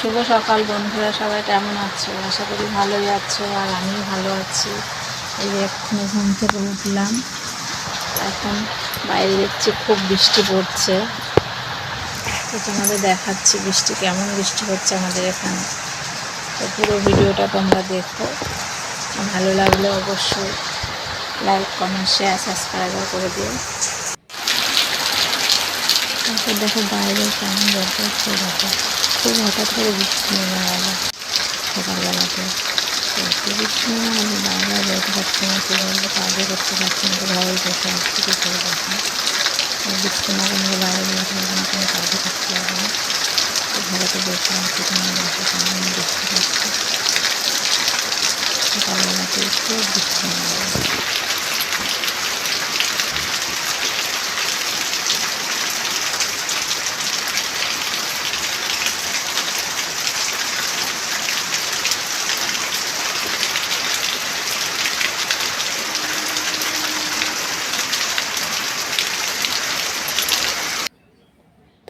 শুভ সকাল বন্ধুরা, সবাই কেমন আছো? আশা করি ভালোই আছো আর আমিও ভালো আছি। এই এক্ষুনি ঘুম থেকে উঠলাম। এখন বাইরে দেখছি খুব বৃষ্টি পড়ছে। তো তোমাদের দেখাচ্ছি বৃষ্টি, কেমন বৃষ্টি হচ্ছে আমাদের এখানে। তো পুরো ভিডিওটা তোমরা দেখো। ভালো লাগলে অবশ্যই লাইক কমেন্ট শেয়ার সাবস্ক্রাইবার করে দিও। তারপর দেখো বাইরে কেমন দেখো। খুব হঠাৎ করে বৃষ্টি নেমে গেল সকালবেলাতে তো একটু বৃষ্টি নেমে গেলে বাইরে আর বেরোতে পারছি না সেগুলো কাজও করতে পারছি না তো ঘরে বসে আসছি কী করে দেখো আর বৃষ্টি না কমলে বাইরে বেরোতে পারব না কোনো কাজও করতে পারব না তো ঘরেতে বসে আছি তোমার বসে কেমন বৃষ্টি হচ্ছে সকালবেলাতে একটু বৃষ্টি নেমে গেল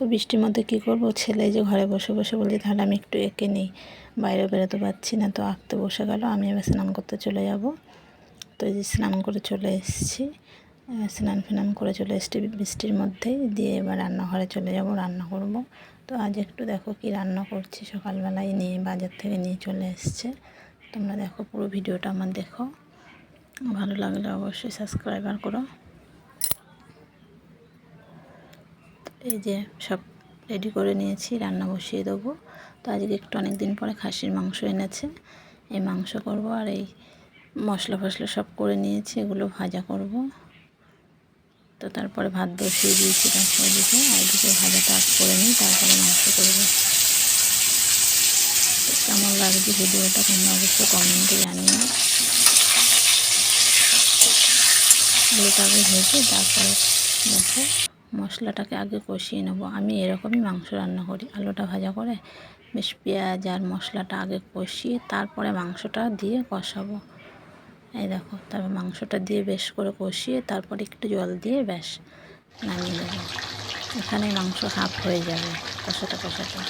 তো বৃষ্টির মধ্যে কী করব? ছেলে যে ঘরে বসে বসে বলছি, তাহলে আমি একটু এঁকে নিই। বাইরে বেরোতে পারছি না। তো আঁকতে বসে গেল। আমি এবার স্নান করতে চলে যাব। তো এই যে স্নান করে চলে এসেছি। স্নান ফিনান করে চলে এসেছি বৃষ্টির মধ্যেই। দিয়ে এবার রান্নাঘরে চলে যাব, রান্না করব। তো আজ একটু দেখো কি রান্না করছি। সকালবেলায় নিয়ে বাজার থেকে নিয়ে চলে এসছে। তোমরা দেখো পুরো ভিডিওটা আমার দেখো। ভালো লাগলে অবশ্যই সাবস্ক্রাইবার করো। এই যে সব রেডি করে নিয়েছি, রান্না বসিয়ে দেবো। তো আজকে একটু অনেক দিন পরে খাসির মাংস এনেছে। এই মাংস করব আর এই মশলা ফসলা সব করে নিয়েছি, এগুলো ভাজা করব। তো তারপরে ভাত বসিয়ে দিয়েছি তারপর দিকে আর এদিকে ভাজাটা আগ করে নিই তারপরে মাংস করব। কেমন লাগছে ভিডিওটা তোমরা অবশ্যই কমেন্টে জানিও। আলুটাকে ভেজে তারপরে দেখো। মশলাটাকে আগে কষিয়ে নেব। আমি এরকমই মাংস রান্না করি, আলুটা ভাজা করে বেশ পেঁয়াজ আর মশলাটা আগে কষিয়ে তারপরে মাংসটা দিয়ে কষাবো। এই দেখো, তারপর মাংসটা দিয়ে বেশ করে কষিয়ে তারপরে একটু জল দিয়ে ব্যাস নামিয়ে দেবো এখানে মাংস হাফ হয়ে যাবে কষাটা কষাটা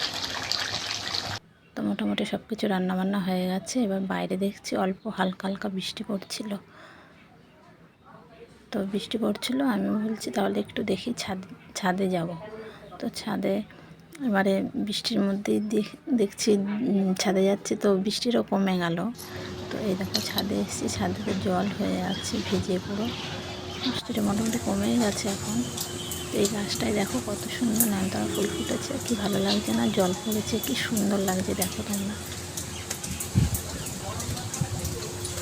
তো মোটামুটি সব কিছু রান্নাবান্না হয়ে গেছে। এবার বাইরে দেখছি অল্প হালকা হালকা বৃষ্টি পড়ছিল। তো বৃষ্টি পড়ছিল আমি বলছি তাহলে একটু দেখি ছাদ ছাদে যাব। তো ছাদে এবারে বৃষ্টির মধ্যেই দেখ- দেখছি ছাদে যাচ্ছি তো বৃষ্টিরও কমে গেল। তো এই দেখো ছাদে এসেছি, ছাদে জল হয়ে আছে, ভিজে পুরো। বৃষ্টিটা মোটামুটি কমেই গেছে এখন। এই গাছটায় দেখো কত সুন্দর নয়নতারা ফুল ফুটেছে, কি ভালো লাগছে না, জল পড়েছে, কি সুন্দর লাগছে, দেখো তোমরা।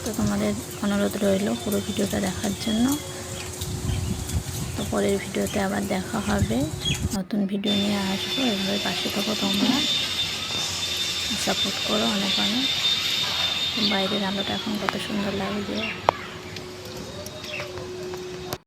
তো তোমাদের অনুরোধ রইল পুরো ভিডিওটা দেখার জন্য। পরের ভিডিওতে আবার দেখা হবে। নতুন ভিডিও নিয়ে আসব। এভাবে পাশে থাকো তোমরা। সাপোর্ট করো অনেক অনেক। বাইরের আলোটা এখন কত সুন্দর লাগছে।